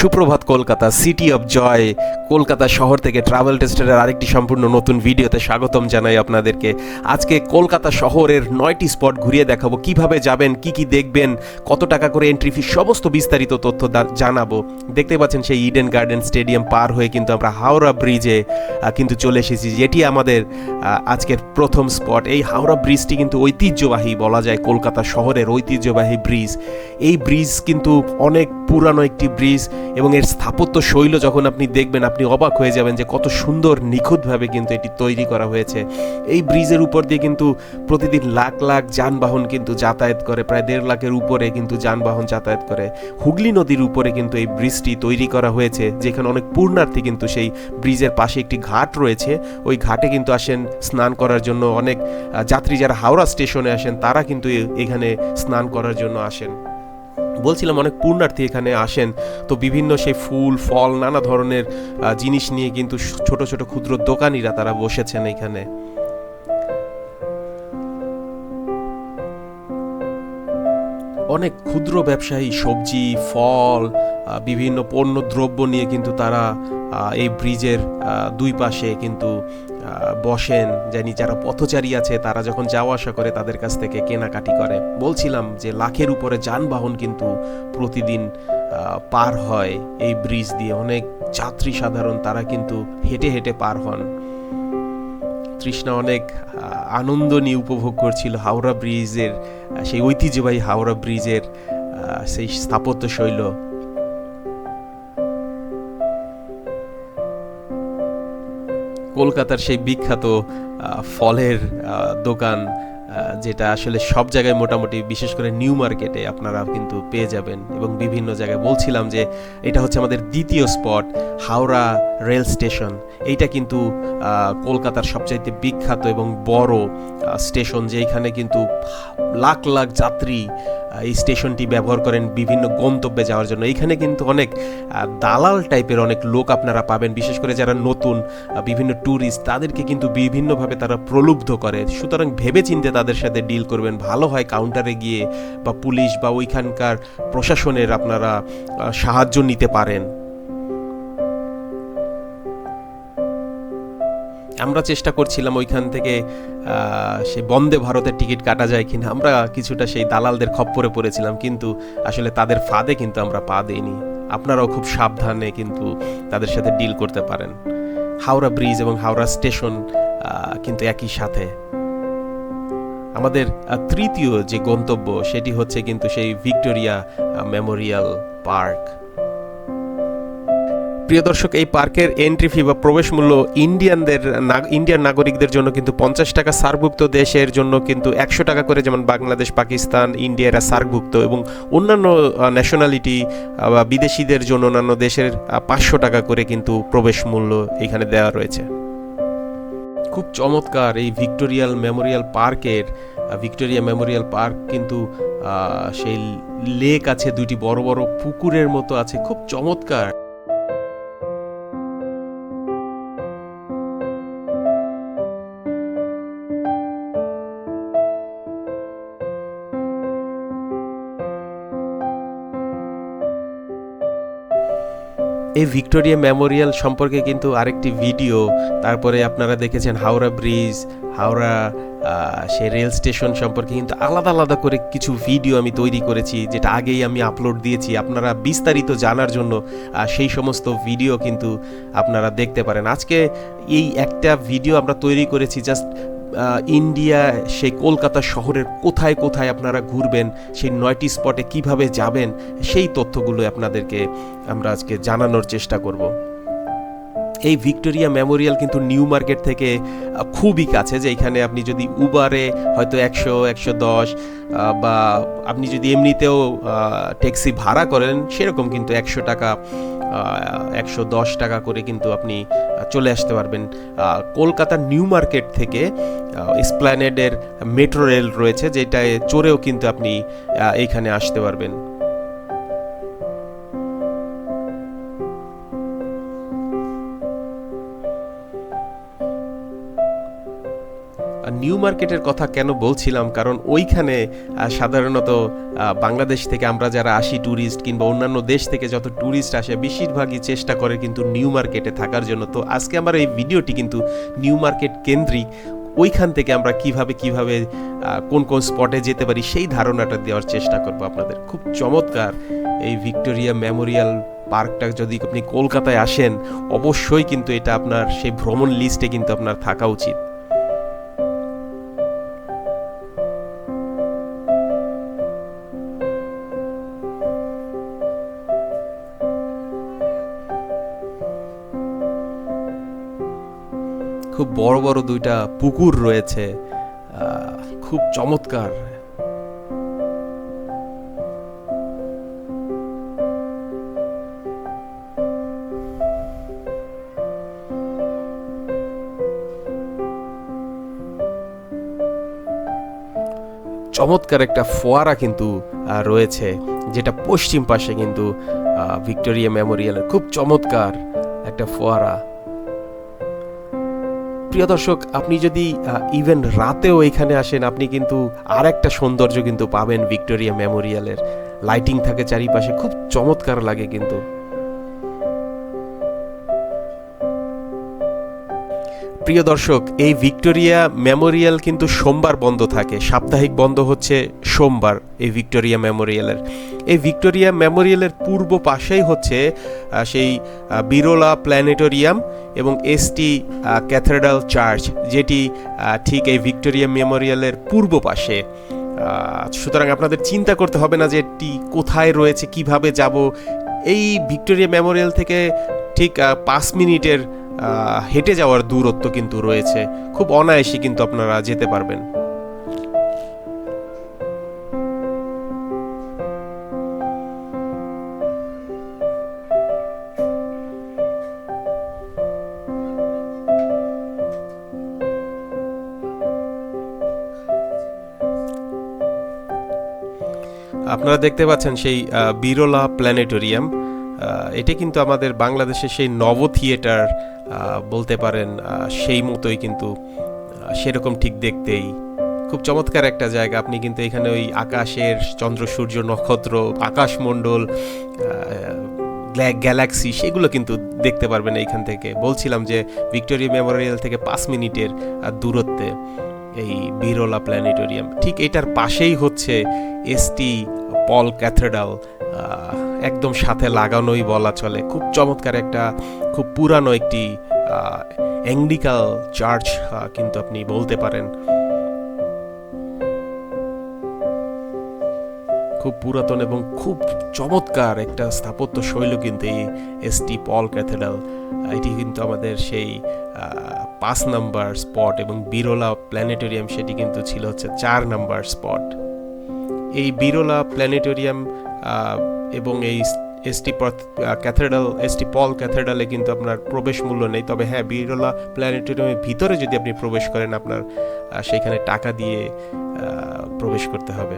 সুপ্রভাত Kolkata city of joy Kolkata শহর থেকে ট্রাভেল টেস্টের আরেকটি সম্পূর্ণ নতুন ভিডিওতে স্বাগতম জানাই আপনাদেরকে। আজকে কলকাতা শহরের নয়টি স্পট ঘুরিয়ে দেখাবো। কীভাবে যাবেন, কি কি দেখবেন, কত টাকা করে এন্ট্রি ফি সমস্ত বিস্তারিত তথ্য জানাব। দেখতে পাচ্ছেন সেই ইডেন গার্ডেন স্টেডিয়াম পার হয়ে কিন্তু আমরা হাওড়া ব্রিজে কিন্তু চলে এসেছি, যেটি আমাদের আজকের প্রথম স্পট এই হাওড়া ব্রিজটি কিন্তু ঐতিহ্যবাহী বলা যায় কলকাতা শহরের ঐতিহ্যবাহী ব্রিজ এই ব্রিজ কিন্তু অনেক পুরানো একটি ব্রিজ এবং এর স্থাপত্য শৈল যখন আপনি দেখবেন, আপনি অবাক হয়ে যাবেন যে কত সুন্দর, নিখুঁতভাবে কিন্তু এটি তৈরি করা হয়েছে। এই ব্রিজের উপর দিয়ে কিন্তু প্রতিদিন লাখ লাখ যানবাহন কিন্তু যাতায়াত করে, প্রায় দেড় লাখের উপরে কিন্তু যানবাহন যাতায়াত করে। হুগলি নদীর উপরে কিন্তু এই ব্রিজটি তৈরি করা হয়েছে, যেখানে অনেক পূর্ণার্থী কিন্তু সেই ব্রিজের পাশে একটি ঘাট রয়েছে। ওই ঘাটে কিন্তু আসেন স্নান করার জন্য অনেক যাত্রী যারা হাওড়া স্টেশনে আসেন, তারা কিন্তু এখানে স্নান করার জন্য আসেন। বলছিলাম অনেক পূর্ণার্থী এখানে আসেন, তো বিভিন্ন সেই ফুল, ফল, নানা ধরনের জিনিস নিয়ে কিন্তু ছোট ছোট ক্ষুদ্র দোকানিরা তারা বসেছেন এখানে। অনেক ক্ষুদ্র ব্যবসায়ী, সবজি, ফল বিভিন্ন পণ্য দ্রব্য নিয়ে কিন্তু তারা এই ব্রিজের দুই পাশে কিন্তু বসেন, জানি যারা পথচারী আছে, তারা যখন যাওয়া আসা করে, তাদের কাছ থেকে কেনাকাটি করে। বলছিলাম যে, লাখের উপরে যানবাহন কিন্তু প্রতিদিন পার হয় এই ব্রিজ দিয়ে। অনেক যাত্রী সাধারণ, তারা কিন্তু হেঁটে হেঁটে পার হন। তৃষ্ণা অনেক আনন্দ নিয়ে উপভোগ করছিল হাওড়া ব্রিজের সেই ঐতিহ্যবাহী হাওড়া ব্রিজের সেই স্থাপত্য শৈল। কলকাতার সেই বিখ্যাত ফলের দোকান যেটা আসলে সব জায়গায় মোটামুটি, বিশেষ করে নিউ মার্কেটে আপনারা কিন্তু পেয়ে যাবেন এবং বিভিন্ন জায়গায় বলছিলাম যে এটা হচ্ছে আমাদের দ্বিতীয় স্পট, হাওড়া রেল স্টেশন। এইটা কিন্তু কলকাতার সবচাইতে বিখ্যাত এবং বড় স্টেশন যেখানে কিন্তু লাখ লাখ যাত্রী এই স্টেশনটি ব্যবহার করেন বিভিন্ন গন্তব্যে যাওয়ার জন্য। এখানে কিন্তু অনেক দালাল টাইপের অনেক লোক আপনারা পাবেন, বিশেষ করে যারা নতুন বিভিন্ন ট্যুরিস্ট তাদেরকে কিন্তু বিভিন্নভাবে তারা প্রলুব্ধ করে। সুতরাং ভেবে চিন্তে তাদের সাথে ডিল করবেন, ভালো হয় কাউন্টারে গিয়ে বা পুলিশ বা ওইখানকার প্রশাসনের আপনারা সাহায্য নিতে পারেন। আমরা চেষ্টা করছিলাম ওইখান থেকে সেই বন্দে ভারতের টিকিট কাটা যায় কিনা। আমরা কিছুটা সেই দালালদের খপ্পরে পড়েছিলাম, কিন্তু আসলে তাদের ফাঁদে কিন্তু আমরা পা দিইনি। আপনারাও খুব সাবধানে কিন্তু তাদের সাথে ডিল করতে পারেন। হাওড়া ব্রিজ এবং হাওড়া স্টেশন কিন্তু একই সাথে। আমাদের তৃতীয় যে গন্তব্য সেটি হচ্ছে কিন্তু সেই ভিক্টোরিয়া মেমোরিয়াল পার্ক। প্রিয় দর্শক, এই পার্কের এন্ট্রি ফি বা প্রবেশ মূল্য ইন্ডিয়ানদের ইন্ডিয়ান নাগরিকদের জন্য কিন্তু পঞ্চাশ টাকা সার্কভুক্ত দেশের জন্য কিন্তু একশো টাকা করে যেমন বাংলাদেশ, পাকিস্তান, ইন্ডিয়ারা সার্কভুক্ত এবং অন্যান্য ন্যাশনালিটি বা বিদেশিদের জন্য অন্যান্য দেশের পাঁচশো টাকা করে কিন্তু প্রবেশ মূল্য এখানে দেওয়া রয়েছে। খুব চমৎকার এই ভিক্টোরিয়াল মেমোরিয়াল পার্কের ভিক্টোরিয়া মেমোরিয়াল পার্ক কিন্তু সেই লেক আছে, দুইটি বড় বড় পুকুরের মতো আছে, খুব চমৎকার। এই ভিক্টোরিয়া মেমোরিয়াল সম্পর্কে কিন্তু আরেকটি ভিডিও। তারপরে আপনারা দেখেছেন হাওড়া ব্রিজ, হাওড়া সে রেল স্টেশন সম্পর্কে কিন্তু আলাদা আলাদা করে কিছু ভিডিও আমি তৈরি করেছি, যেটা আগেই আমি আপলোড দিয়েছি। আপনারা বিস্তারিত জানার জন্য সেই সমস্ত ভিডিও কিন্তু আপনারা দেখতে পারেন। আজকে এই একটা ভিডিও আমরা তৈরি করেছি, জাস্ট ইন্ডিয়া, সেই কলকাতা শহরের কোথায় কোথায় আপনারা ঘুরবেন, সেই নয়টি স্পটে কীভাবে যাবেন, সেই তথ্যগুলো আপনাদেরকে আমরা আজকে জানানোর চেষ্টা করব। এই ভিক্টোরিয়া মেমোরিয়াল কিন্তু নিউ মার্কেট থেকে খুবই কাছে যে এখানে আপনি যদি উবারে হয়তো একশো একশো দশ বা আপনি যদি এমনিতেও ট্যাক্সি ভাড়া করেন, সেরকম কিন্তু একশো টাকা একশো দশ টাকা করে কিন্তু আপনি চলে আসতে পারবেন। কলকাতার নিউ মার্কেট থেকে স্প্ল্যানেডের মেট্রো রেল রয়েছে, যেটায় চড়েও কিন্তু আপনি এইখানে আসতে পারবেন। নিউ মার্কেটের কথা কেন বলছিলাম? কারণ ওইখানে সাধারণত বাংলাদেশ থেকে আমরা যারা আসি ট্যুরিস্ট কিংবা অন্যান্য দেশ থেকে যত ট্যুরিস্ট আসে, বেশিরভাগই চেষ্টা করে কিন্তু নিউ মার্কেটে থাকার জন্য। তো আজকে আমার এই ভিডিওটি কিন্তু নিউ মার্কেট কেন্দ্রিক। ওইখান থেকে আমরা কীভাবে কীভাবে কোন কোন স্পটে যেতে পারি, সেই ধারণাটা দেওয়ার চেষ্টা করব আপনাদের। খুব চমৎকার এই ভিক্টোরিয়া মেমোরিয়াল পার্কটা যদি আপনি কলকাতায় আসেন, অবশ্যই কিন্তু এটা আপনার সেই ভ্রমণ লিস্টে কিন্তু আপনার থাকা উচিত। খুব বড় বড় দুইটা পুকুর রয়েছে খুব চমৎকার। চমৎকার একটা ফোয়ারা কিন্তু রয়েছে, যেটা পশ্চিম পাশে কিন্তু ভিক্টোরিয়া মেমোরিয়ালের খুব চমৎকার একটা ফোয়ারা। প্রিয় দর্শক, আপনি যদি ইভেন রাতেও এখানে আসেন, আপনি কিন্তু আর একটা সৌন্দর্য কিন্তু পাবেন ভিক্টোরিয়া মেমোরিয়ালের। লাইটিং থাকে চারিপাশে, খুব চমৎকার লাগে কিন্তু। প্রিয় দর্শক, এই ভিক্টোরিয়া মেমোরিয়াল কিন্তু সোমবার বন্ধ থাকে। সাপ্তাহিক বন্ধ হচ্ছে সোমবার এই ভিক্টোরিয়া মেমোরিয়ালের। এই ভিক্টোরিয়া মেমোরিয়ালের পূর্ব পাশেই হচ্ছে সেই বিরোলা প্ল্যানেটোরিয়াম এবং এসটি ক্যাথেড্রাল চার্চ, যেটি ঠিক এই ভিক্টোরিয়া মেমোরিয়ালের পূর্ব পাশে। সুতরাং আপনাদের চিন্তা করতে হবে না যে এটি কোথায় রয়েছে, কীভাবে যাব। এই ভিক্টোরিয়া মেমোরিয়াল থেকে ঠিক পাঁচ মিনিটের হেঁটে যাওয়ার দূরত্ব কিন্তু রয়েছে। খুব অনায়াসে কিন্তু আপনারা যেতে পারবেন। আপনারা দেখতে পাচ্ছেন সেই বিরলা প্ল্যানেটোরিয়াম। এটা কিন্তু আমাদের বাংলাদেশের সেই নব থিয়েটার বলতে পারেন সেই মতোই কিন্তু সেরকম ঠিক দেখতেই। খুব চমৎকার একটা জায়গা। আপনি কিন্তু এখানে ওই আকাশের চন্দ্র, সূর্য, নক্ষত্র, আকাশমণ্ডল গ্যালাক্সি, সেগুলো কিন্তু দেখতে পারবেন এইখান থেকে। বলছিলাম যে ভিক্টোরিয়া মেমোরিয়াল থেকে পাঁচ মিনিটের দূরত্বে। এই বিরলা প্ল্যানেটোরিয়াম ঠিক এটার পাশেই হচ্ছে এসটি পল ক্যাথেড্রাল একদম সাথে লাগানোই বলা চলে। খুব চমৎকার একটা, খুব পুরানো একটি অ্যাংলিকাল চার্চ কিন্তু আপনি বলতে পারেন। খুব পুরাতন এবং খুব চমৎকার একটা স্থাপত্য শৈল কিন্তু এই এসটি পল ক্যাথেড্রাল এটি কিন্তু আমাদের সেই পাঁচ নাম্বার স্পট এবং বিরলা প্ল্যানেটোরিয়াম সেটি কিন্তু ছিল হচ্ছে চার নাম্বার স্পট। এই বিরলা প্ল্যানেটোরিয়াম এবং এই S T cathedral, S T Paul ক্যাথেড্রালে কিন্তু আপনার প্রবেশ মূল্য নেই। তবে হ্যাঁ বিরলা প্ল্যানেটোরিয়ামের ভিতরে যদি আপনি প্রবেশ করেন, আপনার সেখানে টাকা দিয়ে প্রবেশ করতে হবে।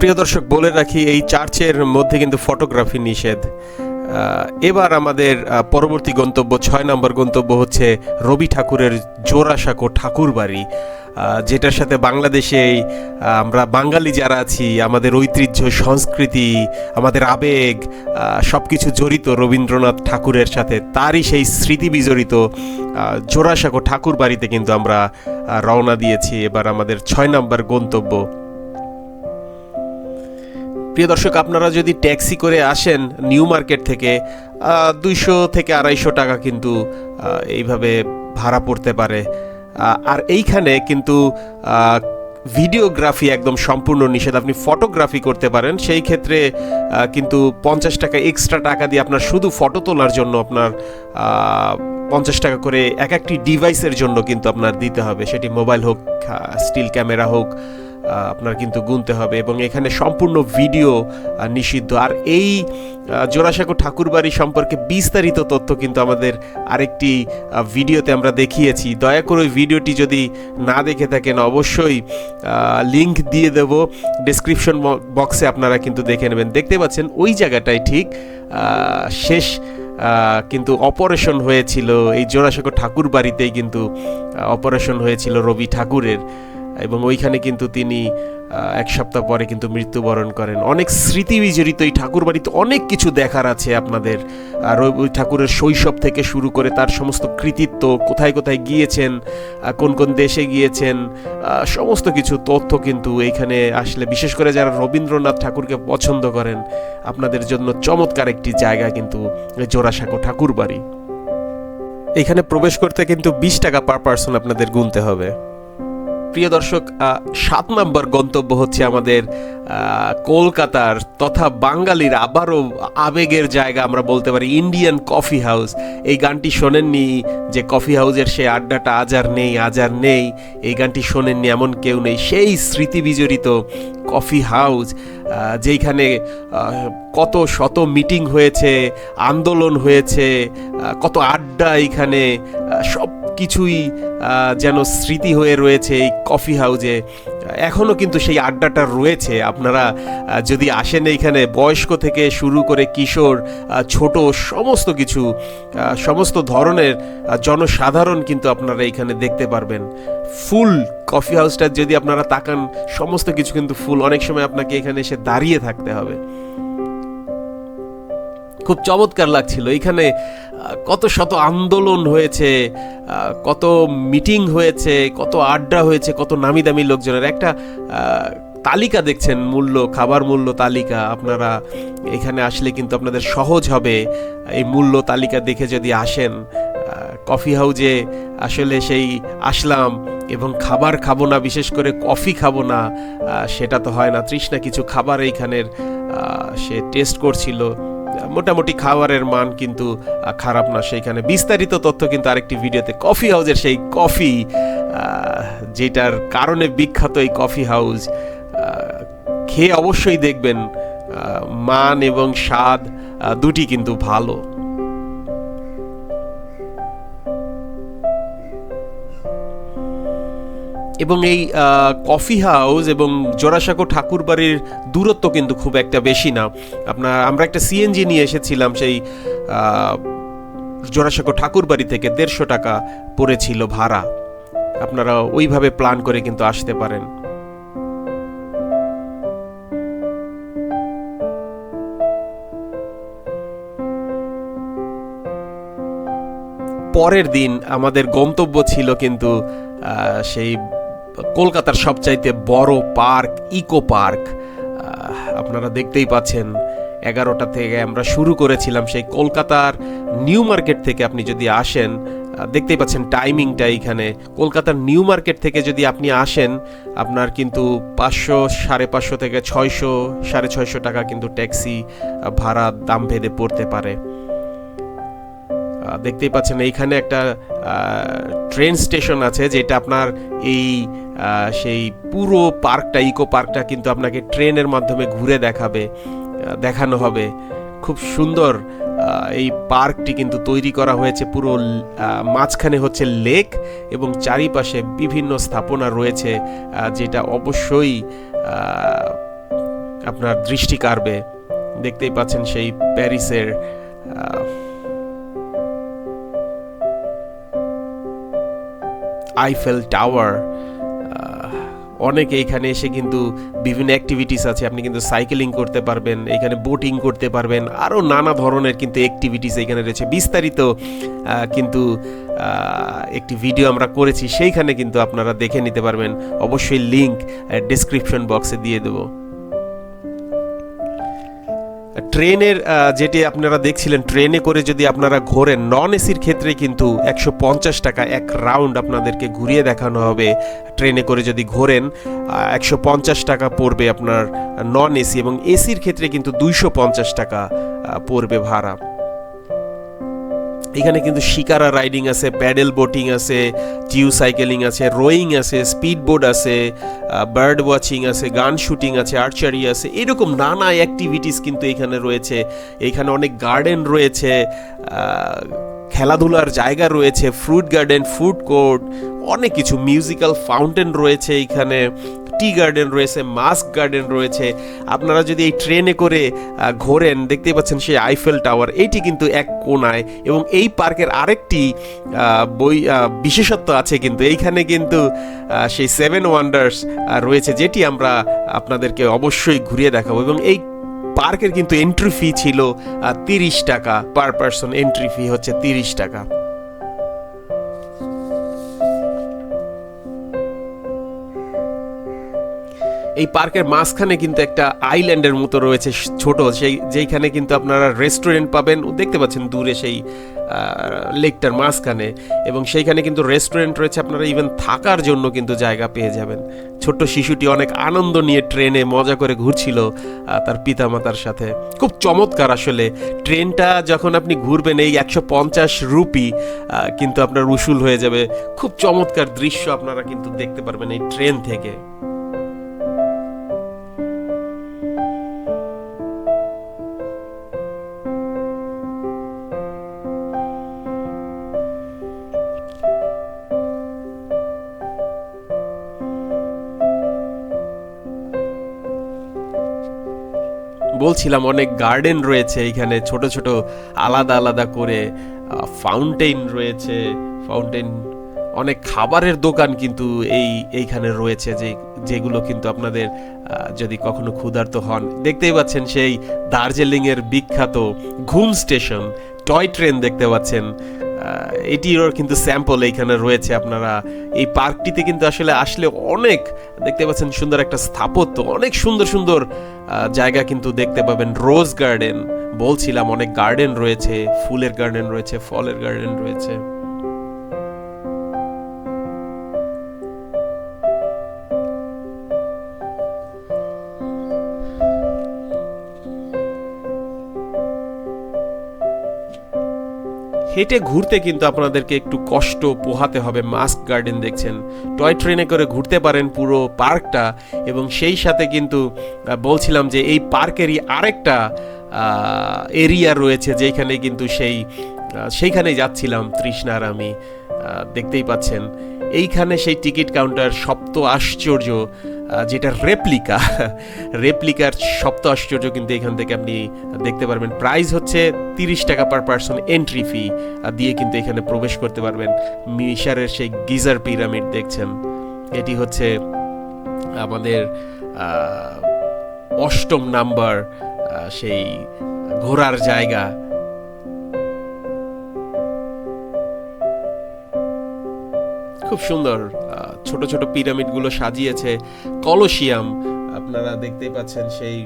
প্রিয় দর্শক, বলে রাখি, এই চার্চের মধ্যে কিন্তু ফটোগ্রাফি নিষেধ। এবার আমাদের পরবর্তী গন্তব্য, ছয় নম্বর গন্তব্য হচ্ছে রবি ঠাকুরের জোড়াসাঁকো ঠাকুর বাড়ি যেটার সাথে বাংলাদেশে আমরা বাঙালি যারা আছি, আমাদের ঐতিহ্য, সংস্কৃতি, আমাদের আবেগ সব কিছু জড়িত রবীন্দ্রনাথ ঠাকুরের সাথে, তারই সেই স্মৃতি বিজড়িত জোড়াসাঁকো ঠাকুর বাড়িতে কিন্তু আমরা রওনা দিয়েছি। এবার আমাদের ছয় নম্বর গন্তব্য প্রিয় দর্শক, আপনারা যদি ট্যাক্সি করে আসেন নিউ মার্কেট থেকে দুইশো থেকে আড়াইশো টাকা কিন্তু এইভাবে ভাড়া পড়তে পারে। আর এইখানে কিন্তু ভিডিওগ্রাফি একদম সম্পূর্ণ নিষেধ। আপনি ফটোগ্রাফি করতে পারেন, সেই ক্ষেত্রে কিন্তু পঞ্চাশ টাকা এক্সট্রা টাকা দিয়ে আপনার শুধু ফটো তোলার জন্য আপনার পঞ্চাশ টাকা করে এক একটি ডিভাইসের জন্য কিন্তু আপনার দিতে হবে। সেটি মোবাইল হোক স্টিল ক্যামেরা হোক আপনার কিন্তু গুনতে হবে এবং এখানে সম্পূর্ণ ভিডিও নিষিদ্ধ। আর এই জোড়াসাঁকো ঠাকুরবাড়ি সম্পর্কে বিস্তারিত তথ্য কিন্তু আমাদের আরেকটি ভিডিওতে আমরা দেখিয়েছি। দয়া করে ওই ভিডিওটি যদি না দেখে থাকেন, অবশ্যই লিংক দিয়ে দেব। ডেসক্রিপশন বক্সে আপনারা কিন্তু দেখে নেবেন। দেখতে পাচ্ছেন, ওই জায়গাটায় ঠিক শেষ কিন্তু অপারেশন হয়েছিল। এই জোড়াসাঁকো ঠাকুর বাড়িতেই কিন্তু অপারেশন হয়েছিল রবি ঠাকুরের। এবং ওইখানে কিন্তু তিনি এক সপ্তাহ পরে কিন্তু মৃত্যুবরণ করেন। অনেক স্মৃতি বিজড়িত এই ঠাকুর বাড়িতে অনেক কিছু দেখার আছে আপনাদের। আর ওই- ঠাকুরের শৈশব থেকে শুরু করে তার সমস্ত কৃতিত্ব, কোথায় কোথায় গিয়েছেন কোন কোন দেশে গিয়েছেন সমস্ত কিছু তথ্য কিন্তু এইখানে আসলে, বিশেষ করে যারা রবীন্দ্রনাথ ঠাকুরকে পছন্দ করেন, আপনাদের জন্য চমৎকার একটি জায়গা কিন্তু জোড়াসাঁকো ঠাকুর বাড়ি এখানে প্রবেশ করতে কিন্তু বিশ টাকা পার পার্সন আপনাদের গুনতে হবে। প্রিয় দর্শক সাত নম্বর গন্তব্য হচ্ছে আমাদের কলকাতার তথা বাঙালির আবারও আবেগের জায়গা আমরা বলতে পারি ইন্ডিয়ান কফি হাউস। এই গানটি শোনেননি যে কফি হাউসের সেই আড্ডাটা আজ আর নেই, আজ আর নেই, এই গানটি শোনেননি এমন কেউ নেই। সেই স্মৃতি বিজড়িত কফি হাউস যেইখানে কত শত মিটিং হয়েছে, আন্দোলন হয়েছে কত আড্ডা এইখানে সব কিছুই যেন স্মৃতি হয়ে রয়েছে এই কফি হাউজে। এখনও কিন্তু সেই আড্ডাটা রয়েছে। আপনারা যদি আসেন এইখানে, বয়স্ক থেকে শুরু করে কিশোর ছোট, সমস্ত কিছু সমস্ত ধরনের জনসাধারণ কিন্তু আপনারা এখানে দেখতে পারবেন। ফুল কফি হাউসটা যদি আপনারা তাকান, সমস্ত কিছু কিন্তু ফুল। অনেক সময় আপনাকে এখানে এসে দাঁড়িয়ে থাকতে হবে। খুব চমৎকার লাগছিল। এখানে কত শত আন্দোলন হয়েছে কত মিটিং হয়েছে, কত আড্ডা হয়েছে, কত নামি দামি লোকজনের। একটা তালিকা দেখছেন, মূল্য, খাবার মূল্য তালিকা। আপনারা এখানে আসলে কিন্তু আপনাদের সহজ হবে। এই মূল্য তালিকা দেখে যদি আসেন কফি হাউজে আসলে সেই আসলাম এবং খাবার খাব না, বিশেষ করে কফি খাব না সেটা তো হয় না। তৃষ্ণা কিছু খাবার এইখানের সে টেস্ট করছিল। মোটামুটি খাবারের মান কিন্তু খারাপ না সেইখানে। বিস্তারিত তথ্য কিন্তু আরেকটি ভিডিওতে কফি হাউজের সেই কফি যেটার কারণে বিখ্যাত এই কফি হাউজ খেয়ে অবশ্যই দেখবেন মান এবং স্বাদ দুটি কিন্তু ভালো। এবং এই কফি হাউস এবং জোড়াসাঁকো ঠাকুর বাড়ির দূরত্ব কিন্তু খুব একটা বেশি না। আপনার, আমরা একটা সিএনজি নিয়ে এসেছিলাম, সেই জোড়াসাঁকো ঠাকুর বাড়ি থেকে দেড়শো টাকা পড়েছিল ভাড়া। আপনারা ওইভাবে প্ল্যান করে কিন্তু আসতে পারেন। পরের দিন আমাদের গন্তব্য ছিল কিন্তু সেই কলকাতার সবচাইতে বড় পার্ক, ইকো পার্ক আপনারা দেখতেই পাচ্ছেন, এগারোটা থেকে আমরা শুরু করেছিলাম সেই কলকাতার নিউ মার্কেট থেকে আপনি যদি আসেন দেখতেই পাচ্ছেন টাইমিংটা এখানে কলকাতার নিউ মার্কেট থেকে যদি আপনি আসেন, আপনার কিন্তু পাঁচশো, সাড়ে পাঁচশো থেকে ছয়শো, সাড়ে ছয়শো টাকা কিন্তু ট্যাক্সি ভাড়া দাম ভেদে পড়তে পারে। দেখতেই পাচ্ছেন এইখানে একটা ট্রেন স্টেশন আছে, যেটা আপনার এই সেই পুরো পার্কটা ইকো পার্কটা কিন্তু আপনাকে ট্রেনের মাধ্যমে ঘুরে দেখাবে দেখানো হবে। খুব সুন্দর এই পার্কটি কিন্তু তৈরি করা হয়েছে পুরো মাঝখানে হচ্ছে লেক এবং চারিপাশে বিভিন্ন স্থাপনা রয়েছে যেটা অবশ্যই আপনার দৃষ্টি কাড়বে। দেখতেই পাচ্ছেন সেই প্যারিসের আইফেল টাওয়ার অনেকে এইখানে এসে কিন্তু বিভিন্ন অ্যাক্টিভিটিস আছে। আপনি কিন্তু সাইকেলিং করতে পারবেন, এখানে বোটিং করতে পারবেন আরও নানা ধরনের কিন্তু অ্যাক্টিভিটিস এখানে রয়েছে। বিস্তারিত কিন্তু একটি ভিডিও আমরা করেছি, সেইখানে কিন্তু আপনারা দেখে নিতে পারবেন। অবশ্যই লিঙ্ক ডিসক্রিপশন বক্সে দিয়ে দেবো। ট্রেনের যেটি আপনারা দেখছিলেন, ট্রেনে করে যদি আপনারা ঘোরেন নন এসির ক্ষেত্রে কিন্তু একশো পঞ্চাশ টাকা এক রাউন্ড আপনাদেরকে ঘুরিয়ে দেখানো হবে। ট্রেনে করে যদি ঘোরেন একশো পঞ্চাশ টাকা পড়বে আপনার নন এসি এবং এসির ক্ষেত্রে কিন্তু দুইশো পঞ্চাশ টাকা পড়বে ভাড়া। এখানে কিন্তু শিকারা রাইডিং আছে, প্যাডেল বোটিং আছে, টিউ সাইকেলিং আছে, রোয়িং আছে স্পিড বোর্ড আছে বার্ড ওয়াচিং আছে, গান শুটিং আছে, আর্চারি আছে, এরকম নানা অ্যাক্টিভিটিস কিন্তু এখানে রয়েছে। এখানে অনেক গার্ডেন রয়েছে খেলাধুলার জায়গা রয়েছে ফ্রুট গার্ডেন ফুড কোর্ট অনেক কিছু মিউজিক্যাল ফাউন্টেন রয়েছে এইখানে টি গার্ডেন রয়েছে মাস্ক গার্ডেন রয়েছে। আপনারা যদি এই ট্রেনে করে ঘোরেন, দেখতেই পাচ্ছেন সেই আইফেল টাওয়ার এইটি কিন্তু এক কোনায় এবং এই পার্কের আরেকটি বই বিশেষত্ব আছে কিন্তু। এইখানে কিন্তু সেই সেভেন ওয়ান্ডার্স রয়েছে, যেটি আমরা আপনাদেরকে অবশ্যই ঘুরিয়ে দেখাবো এবং এই পার্কের কিন্তু এন্ট্রি ফি ছিল তিরিশ টাকা। পার পার্সন এন্ট্রি ফি হচ্ছে তিরিশ টাকা। এই পার্কের মাঝখানে কিন্তু একটা আইল্যান্ডের মতো রয়েছে, ছোট। সেই, যেইখানে কিন্তু আপনারা রেস্টুরেন্ট পাবেন। দেখতে পাচ্ছেন দূরে সেই লেকটার মাঝখানে। এবং সেইখানে কিন্তু রেস্টুরেন্ট রয়েছে। আপনারা ইভেন থাকার জন্য কিন্তু জায়গা পেয়ে যাবেন। ছোট্ট শিশুটি অনেক আনন্দ নিয়ে ট্রেনে মজা করে ঘুরছিল তার পিতামাতার সাথে। খুব চমৎকার আসলে। ট্রেনটা যখন আপনি ঘুরবেন, এই একশো পঞ্চাশ রুপি কিন্তু আপনার উসুল হয়ে যাবে। খুব চমৎকার দৃশ্য আপনারা কিন্তু দেখতে পারবেন এই ট্রেন থেকে। বলছিলাম, অনেক গার্ডেন রয়েছে এখানে, ছোট ছোট, আলাদা আলাদা করে ফাউন্টেন রয়েছে ফাউন্টেন অনেক খাবারের দোকান কিন্তু এই, এইখানে রয়েছে যে, যেগুলো কিন্তু আপনাদের যদি কখনো ক্ষুধার্ত হন। দেখতেই পাচ্ছেন সেই দার্জিলিং এর বিখ্যাত ঘুম স্টেশন, টয় ট্রেন দেখতে পাচ্ছেন। এটিরও কিন্তু স্যাম্পল এইখানে রয়েছে আপনারা। এই পার্কটিতে কিন্তু আসলে আসলে অনেক, দেখতে পাচ্ছেন সুন্দর একটা স্থাপত্য, অনেক সুন্দর সুন্দর জায়গা কিন্তু দেখতে পাবেন। রোজ গার্ডেন বলছিলাম অনেক গার্ডেন রয়েছে, ফুলের গার্ডেন রয়েছে, ফলের গার্ডেন রয়েছে। হেঁটে ঘুরতে কিন্তু আপনাদেরকে একটু কষ্ট পোহাতে হবে। মাস্ক গার্ডেন দেখছেন। টয় ট্রেনে করে ঘুরতে পারেন পুরো পার্কটা এবং সেই সাথে কিন্তু বলছিলাম যে এই পার্কেরই আরেকটা এরিয়া রয়েছে যেখানে কিন্তু সেই সেইখানে যাচ্ছিলাম, তৃষ্ণার আমি দেখতেই পাচ্ছেন। এইখানে সেই টিকিট কাউন্টার, সপ্ত আশ্চর্য। যেটা রেপ্লিকা রেপ্লিকার সপ্ত আশ্চর্য কিন্তু এখান থেকে আপনি দেখতে পারবেন। প্রাইস হচ্ছে তিরিশ টাকা পার পার্সন এন্ট্রি ফি দিয়ে কিন্তু এখানে প্রবেশ করতে পারবেন। মিশারের সেই গিজার পিরামিড দেখছেন। এটি হচ্ছে আমাদের অষ্টম নাম্বার সেই ঘোরার জায়গা। খুব সুন্দর ছোট ছোট পিরামিডগুলো সাজিয়েছে। কলসিয়াম আপনারা দেখতেই পাচ্ছেন সেই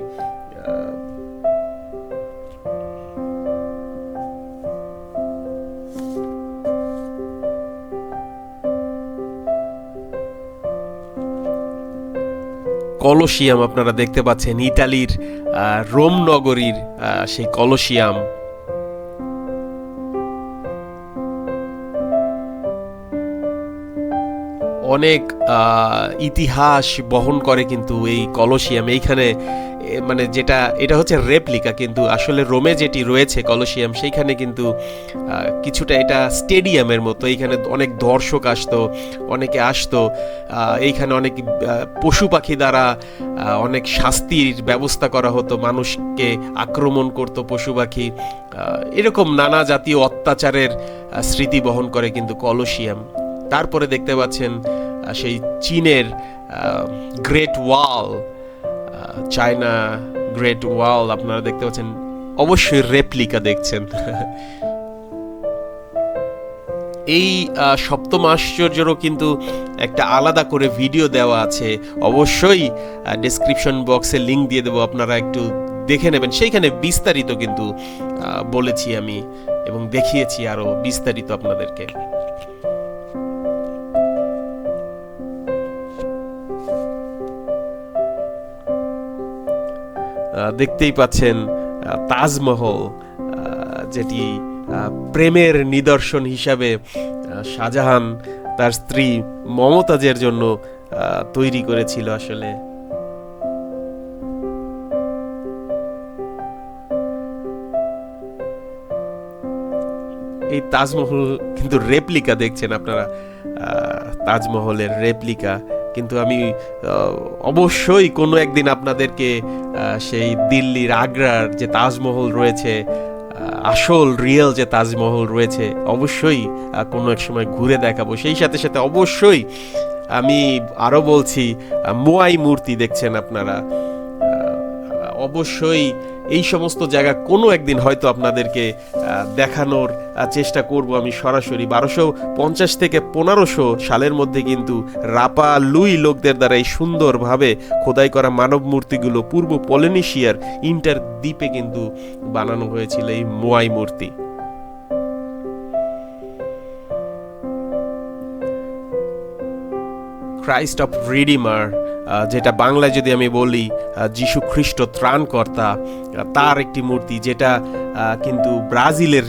কলসিয়াম আপনারা দেখতে পাচ্ছেন ইতালির আহ, রোম নগরীর সেই কলসিয়াম। অনেক ইতিহাস বহন করে কিন্তু এই কলসিয়াম। এইখানে মানে যেটা, এটা হচ্ছে রেপ্লিকা কিন্তু আসলে রোমে যেটি রয়েছে কলসিয়াম, সেইখানে কিন্তু কিছুটা এটা স্টেডিয়ামের মতো। এইখানে অনেক দর্শক আসতো, অনেকে আসতো এইখানে অনেক পশু পাখি দ্বারা অনেক শাস্তির ব্যবস্থা করা হতো, মানুষকে আক্রমণ করতো পশু পাখি। এরকম নানা জাতীয় অত্যাচারের স্মৃতি বহন করে কিন্তু কলসিয়াম। তারপরে দেখতে পাচ্ছেন সেই চীনের great wall China great wall আপনারা দেখতে পাচ্ছেন, অবশ্যই রেপ্লিকা দেখছেন। এই সপ্তম আশ্চর্যেরও কিন্তু একটা আলাদা করে ভিডিও দেওয়া আছে। অবশ্যই ডেসক্রিপশন বক্সে লিংক দিয়ে দেবো, আপনারা একটু দেখে নেবেন। সেইখানে বিস্তারিত কিন্তু বলেছি আমি এবং দেখিয়েছি আরও বিস্তারিত আপনাদেরকে। দেখতেই পাচ্ছেন তাজমহল যেটি প্রেমের নিদর্শন হিসাবে শাহজাহান তার স্ত্রী মমতাজের জন্য তৈরি করেছিল আসলে। এই তাজমহল কিন্তু রেপ্লিকা দেখছেন আপনারা তাজমহলের রেপ্লিকা কিন্তু আমি অবশ্যই কোনো একদিন আপনাদেরকে সেই দিল্লির আগ্রার যে তাজমহল রয়েছে আসল রিয়েল যে তাজমহল রয়েছে, অবশ্যই কোনো এক সময় ঘুরে দেখাবো। সেই সাথে সাথে অবশ্যই আমি আরও বলছি মোয়াই মূর্তি দেখছেন আপনারা। অবশ্যই এই সমস্ত জায়গা কোনো একদিন হয়তো আপনাদেরকে দেখানোর চেষ্টা করব আমি সরাসরি। বারোশো পঞ্চাশ থেকে পনেরোশো সালের মধ্যে কিন্তু রাপা লুই লোকদের দ্বারা এই সুন্দরভাবে খোদাই করা মানব মূর্তিগুলো পূর্ব পলিনেশিয়ার ইন্টার দ্বীপে কিন্তু বানানো হয়েছিল এই মোয়াই মূর্তি। ক্রাইস্ট অফ রিডিমার যেটা বাংলায় যদি আমি বলি যীশু খ্রিস্ট ত্রাণকর্তা তার একটি মূর্তি যেটা কিন্তু ব্রাজিলের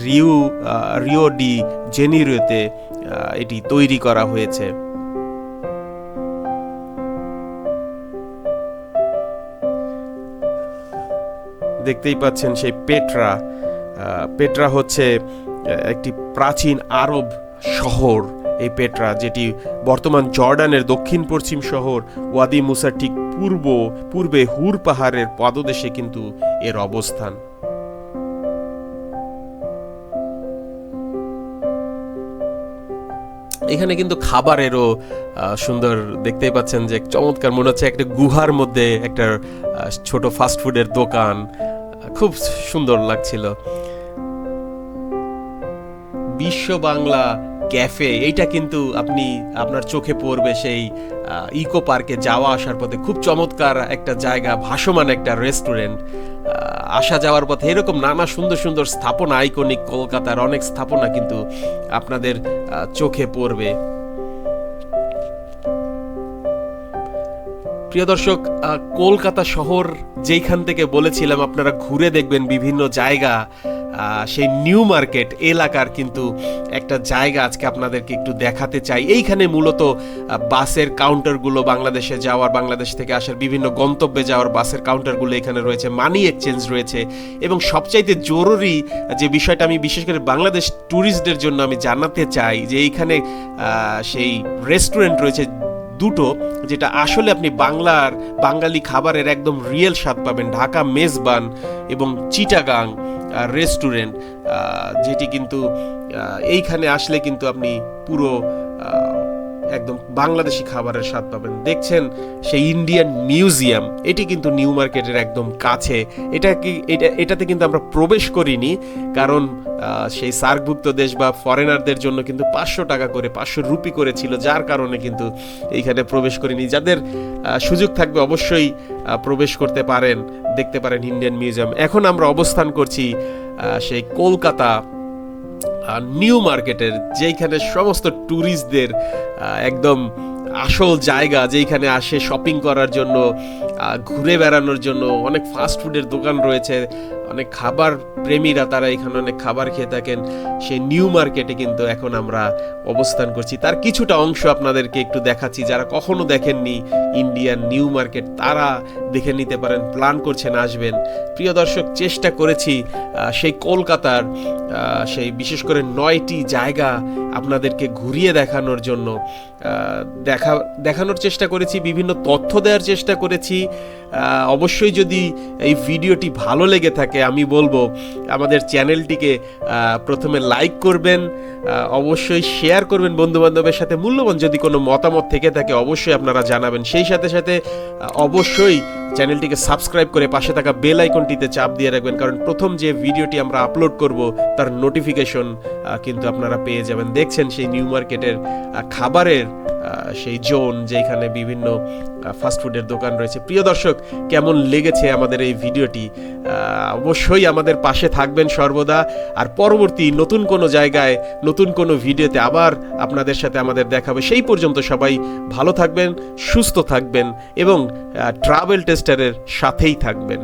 আহ, রিও ডি জেনিরোতে এটি তৈরি করা হয়েছে। দেখতেই পাচ্ছেন সেই পেট্রা পেট্রা হচ্ছে একটি প্রাচীন আরব শহর। এই পেট্রা, যেটি বর্তমান জর্ডানের দক্ষিণ পশ্চিম শহর ওয়াদি মুসার ঠিক পূর্ব, পূর্বে হুর পাহাড়ের পাদদেশে কিন্তু এর অবস্থান। এখানে কিন্তু খাবারেরও সুন্দর দেখতেই পাচ্ছেন যে চমৎকার মনে হচ্ছে একটা গুহার মধ্যে একটা ছোট ফাস্ট ফুডের দোকান। খুব সুন্দর লাগছিল। বিশ্ব বাংলা ক্যাফে, এইটা কিন্তু আপনি, আপনার চোখে পড়বে সেই ইকো পার্কে যাওয়া আসার পথে। খুব চমৎকার একটা জায়গা, ভাসমান একটা রেস্টুরেন্ট। আসা যাওয়ার পথে এরকম নানা সুন্দর সুন্দর স্থাপনা আইকনিক কলকাতার অনেক স্থাপনা কিন্তু আপনাদের চোখে পড়বে। প্রিয় দর্শক কলকাতা শহর যেইখান থেকে বলেছিলাম আপনারা ঘুরে দেখবেন বিভিন্ন জায়গা সেই নিউ মার্কেট এলাকার কিন্তু একটা জায়গা আজকে আপনাদেরকে একটু দেখাতে চাই। এইখানে মূলত বাসের কাউন্টারগুলো বাংলাদেশে যাওয়ার, বাংলাদেশ থেকে আসার বিভিন্ন গন্তব্যে যাওয়ার বাসের কাউন্টারগুলো এখানে রয়েছে মানি এক্সচেঞ্জ রয়েছে এবং সবচাইতে জরুরি যে বিষয়টা আমি বিশেষ করে বাংলাদেশ ট্যুরিস্টদের জন্য আমি জানাতে চাই যে এইখানে সেই রেস্টুরেন্ট রয়েছে দুটো, যেটা আসলে আপনি বাংলার, বাঙালি খাবারের একদম রিয়েল স্বাদ পাবেন। ঢাকা মেজবান এবং চিটাগাং রেস্টুরেন্ট যেটি কিন্তু এইখানে আসলে কিন্তু আপনি পুরো একদম বাংলাদেশি খাবারের স্বাদ পাবেন। দেখছেন, সেই ইন্ডিয়ান মিউজিয়াম এটি কিন্তু নিউ মার্কেটের একদম কাছে। এটা কি, এটা, এটাতে কিন্তু আমরা প্রবেশ করিনি, কারণ সেই সার্কভুক্ত দেশ বা ফরেনারদের জন্য কিন্তু পাঁচশো টাকা করে, পাঁচশো রুপি করেছিল, যার কারণে কিন্তু এইখানে প্রবেশ করিনি। যাদের সুযোগ থাকবে অবশ্যই প্রবেশ করতে পারেন, দেখতে পারেন ইন্ডিয়ান মিউজিয়াম এখন আমরা অবস্থান করছি সেই কলকাতা নিউ মার্কেটের যেইখানে সমস্ত ট্যুরিস্টদের একদম আসল জায়গা যেইখানে আসে শপিং করার জন্য ঘুরে বেড়ানোর জন্য, অনেক ফাস্ট ফুডের দোকান রয়েছে, অনেক খাবার প্রেমীরা তারা এখানে অনেক খাবার খেয়ে থাকেন। সেই নিউ মার্কেটে কিন্তু এখন আমরা অবস্থান করছি। তার কিছুটা অংশ আপনাদেরকে একটু দেখাচ্ছি, যারা কখনো দেখেননি ইন্ডিয়ান নিউ মার্কেট তারা দেখে নিতে পারেন প্ল্যান করছেন, আসবেন। প্রিয় দর্শক, চেষ্টা করেছি সেই কলকাতার সেই বিশেষ করে নয়টি জায়গা আপনাদেরকে ঘুরিয়ে দেখানোর জন্য। দেখা, দেখানোর চেষ্টা করেছি, বিভিন্ন তথ্য দেওয়ার চেষ্টা করেছি। অবশ্যই যদি এই ভিডিওটি ভালো লেগে থাকে, আমি বলব আমাদের চ্যানেলটিকে প্রথমে লাইক করবেন অবশ্যই শেয়ার করবেন বন্ধুবান্ধবের সাথে। মূল্যবান যদি কোনো মতামত থেকে থাকে, অবশ্যই আপনারা জানাবেন। সেই সাথে সাথে অবশ্যই চ্যানেলটিকে সাবস্ক্রাইব করে পাশে থাকা বেল আইকনটিতে চাপ দিয়ে রাখবেন, কারণ প্রথম যে ভিডিওটি আমরা আপলোড করব, তার নোটিফিকেশন কিন্তু আপনারা পেয়ে যাবেন। দেখছেন সেই নিউ মার্কেটের খাবারের সেই জোন যেখানে বিভিন্ন ফাস্টফুডের দোকান রয়েছে। প্রিয় দর্শক, কেমন লেগেছে আমাদের এই ভিডিওটি? অবশ্যই আমাদের পাশে থাকবেন সর্বদা। আর পরবর্তী নতুন কোনো জায়গায়, নতুন কোনো ভিডিওতে আবার আপনাদের সাথে আমাদের দেখাবে সেই পর্যন্ত সবাই ভালো থাকবেন, সুস্থ থাকবেন এবং ট্রাভেল টেস্টারের সাথেই থাকবেন।